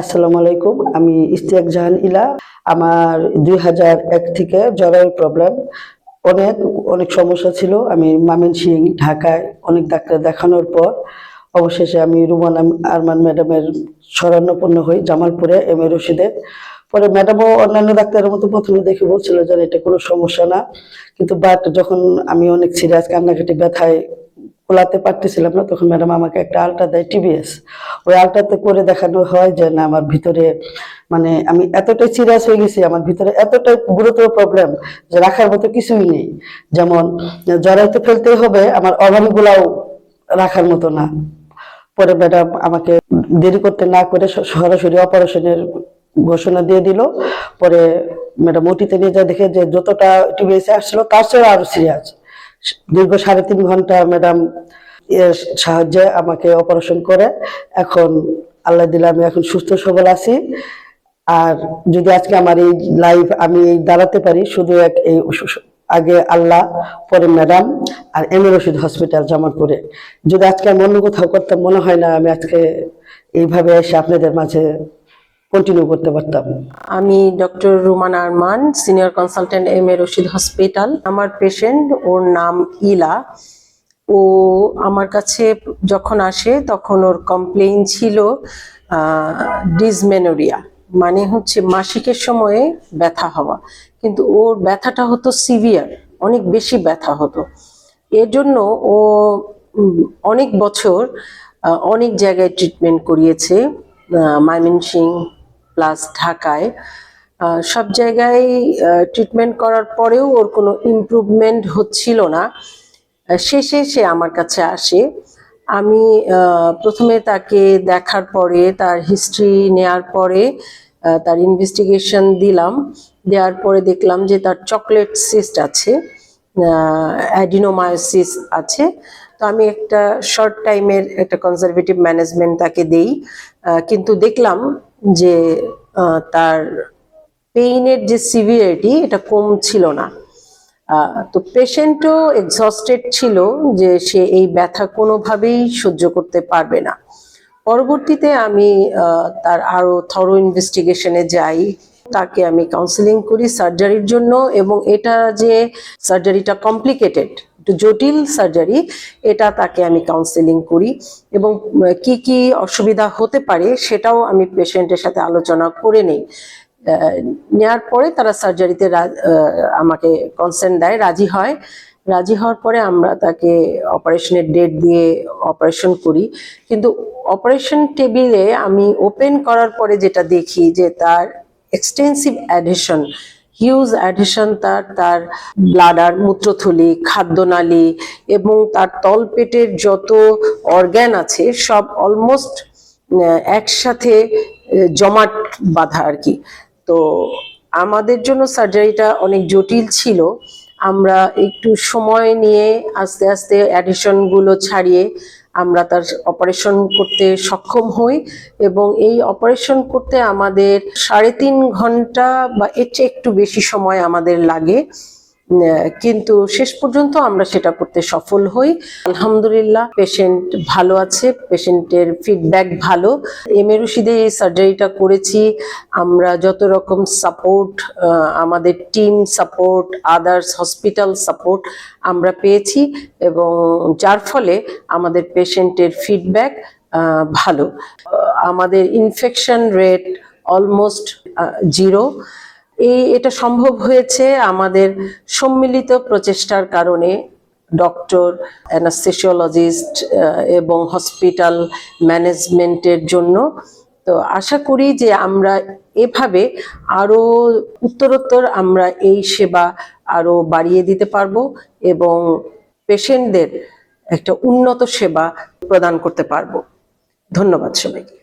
আসসালামু আলাইকুম, আমি ইস্তিয়াক জাহান ইলা। আমার দুই হাজার এক থেকে জরায়ুর প্রবলেম অনেক অনেক সমস্যা ছিল। আমি মামিন সিং ঢাকায় অনেক ডাক্তার দেখানোর পর অবশেষে আমি রুমান আরমান ম্যাডামের শরণাপন্ন হই জামালপুরে, এম এ রশিদে। পরে ম্যাডামও অন্যান্য ডাক্তারের মতো প্রথমে দেখে বলছিল যে এটা কোনো সমস্যা না। কিন্তু বাট যখন আমি অনেক সিরিয়াস কান্নাকাটি, ব্যথায় কোলাতে পারতেছিলাম না, তখন ম্যাডাম আমাকে একটা আলটা দেয় টিবিএস ওই আলটাতে করে দেখানো হয় যে, না, আমার ভিতরে মানে আমি এতটাই সিরিয়াস হয়ে গেছি, আমার ভিতরে এতটাই গুরুতর প্রবলেম যে রাখার মতো কিছুই নেই। যেমন, জড়াইতে ফেলতেই হবে, আমার অভাবগুলাও রাখার মতো না। পরে ম্যাডাম আমাকে দেরি করতে না করে সরাসরি অপারেশনের ঘোষণা দিয়ে দিল। পরে ম্যাডাম ওটিতে নিয়ে যা দেখে যে যতটা টিবিএসে আসছিল, তার চেয়ে আরও সিরিয়াস দীর্ঘ সাড়ে তিন ঘণ্টা ম্যাডাম সাহায্যে আমাকে অপারেশন করে। এখন আল্লাহ দিলে আমি এখন সুস্থ সবল আছি। আর যদি আজকে আমার এই লাইফ আমি দাঁড়াতে পারি, শুধু এক এই আগে আল্লাহ, পরে ম্যাডাম আর এম রশিদ হসপিটাল জমা করে যদি আজকে আমি অন্য কোথাও করতাম, মনে হয় না আমি আজকে এইভাবে এসে আপনাদের মাঝে কন্টিনিউ করতে পারতাম। আমি doctor Ruman Arman senior consultant M A Rashid hospital আমার পেশেন্ট ওর নাম ইলা। ও আমার কাছে যখন আসে, তখন ওর কমপ্লেইন ছিল ডিসমেনোরিয়া মানে হচ্ছে মাসিকের সময়ে ব্যথা হওয়া। কিন্তু ওর ব্যথাটা হতো সিভিয়ার অনেক বেশি ব্যথা হতো। এর জন্য ও অনেক বছর অনেক জায়গায় ট্রিটমেন্ট করিয়েছে মাইমিনসিং প্লাস ঢাকায় সব জায়গায় ট্রিটমেন্ট করার পরেও ওর কোনো ইমপ্রুভমেন্ট হচ্ছিল না। শেষে সে আমার কাছে আসে। আমি প্রথমে তাকে দেখার পরে, তার হিস্ট্রি নেয়ার পরে তার ইনভেস্টিগেশন দিলাম। দেওয়ার পরে দেখলাম যে তার চকলেট সিস্ট আছে অ্যাডিনোমায়োসিস আছে। তো আমি একটা শর্ট টাইমের একটা কনজারভেটিভ ম্যানেজমেন্ট তাকে দেই। কিন্তু দেখলাম যে তার পেইনের যে সিভিয়ারিটি এটা কম ছিল না তো পেশেন্টও এক্সস্টেড ছিল যে সে এই ব্যথা কোনোভাবেই সহ্য করতে পারবে না। পরবর্তীতে আমি তার আরও থরো ইনভেস্টিগেশনে যাই। তাকে আমি কাউন্সিলিং করি সার্জারির জন্য এবং এটা যে সার্জারিটা কমপ্লিকেটেড একটু জটিল সার্জারি এটা তাকে আমি কাউন্সেলিং করি এবং কি কি অসুবিধা হতে পারে সেটাও আমি পেশেন্টের সাথে আলোচনা করে নেই। নেয়ার পরে তারা সার্জারিতে আমাকে কনসেন্ট দেয়, রাজি হয়। রাজি হওয়ার পরে আমরা তাকে অপারেশনের ডেট দিয়ে অপারেশন করি। কিন্তু অপারেশন টেবিলে আমি ওপেন করার পরে যেটা দেখি যে তার এক্সটেন্সিভ অ্যাডিশন হিউজ অ্যাডিশন তার তার ব্লাডার মূত্রথলি, খাদ্যনালী এবং তার তলপেটের যত অর্গ্যান আছে, সব অলমোস্ট একসাথে জমাট বাঁধা আর কি। তো আমাদের জন্য সার্জারিটা অনেক জটিল ছিল। আমরা একটু সময় নিয়ে আস্তে আস্তে অ্যাডিশনগুলো ছাড়িয়ে আমরা তার অপারেশন করতে সক্ষম হই এবং এই অপারেশন করতে আমাদের সাড়ে তিন ঘণ্টা বা এর চেয়ে একটু বেশি সময় আমাদের লাগে। কিন্তু শেষ পর্যন্ত আমরা সেটা করতে সফল হই। আলহামদুলিল্লাহ পেশেন্ট ভালো আছে পেশেন্টের ফিডব্যাক ভালো। এম এ রশিদে এই সার্জারিটা করেছি। আমরা যত রকম সাপোর্ট আমাদের team support others hospital support আমরা পেয়েছি এবং যার ফলে আমাদের পেশেন্টের ফিডব্যাক ভালো। আমাদের ইনফেকশন রেট অলমোস্ট জিরো এই এটা সম্ভব হয়েছে আমাদের সম্মিলিত প্রচেষ্টার কারণে ডক্টর অ্যানাস্থেসিওলজিস্ট এবং হসপিটাল ম্যানেজমেন্টের জন্য। তো আশা করি যে আমরা এভাবে আরও উত্তরোত্তর আমরা এই সেবা আরও বাড়িয়ে দিতে পারব এবং পেশেন্টদের একটা উন্নত সেবা প্রদান করতে পারব। ধন্যবাদ সবাইকে।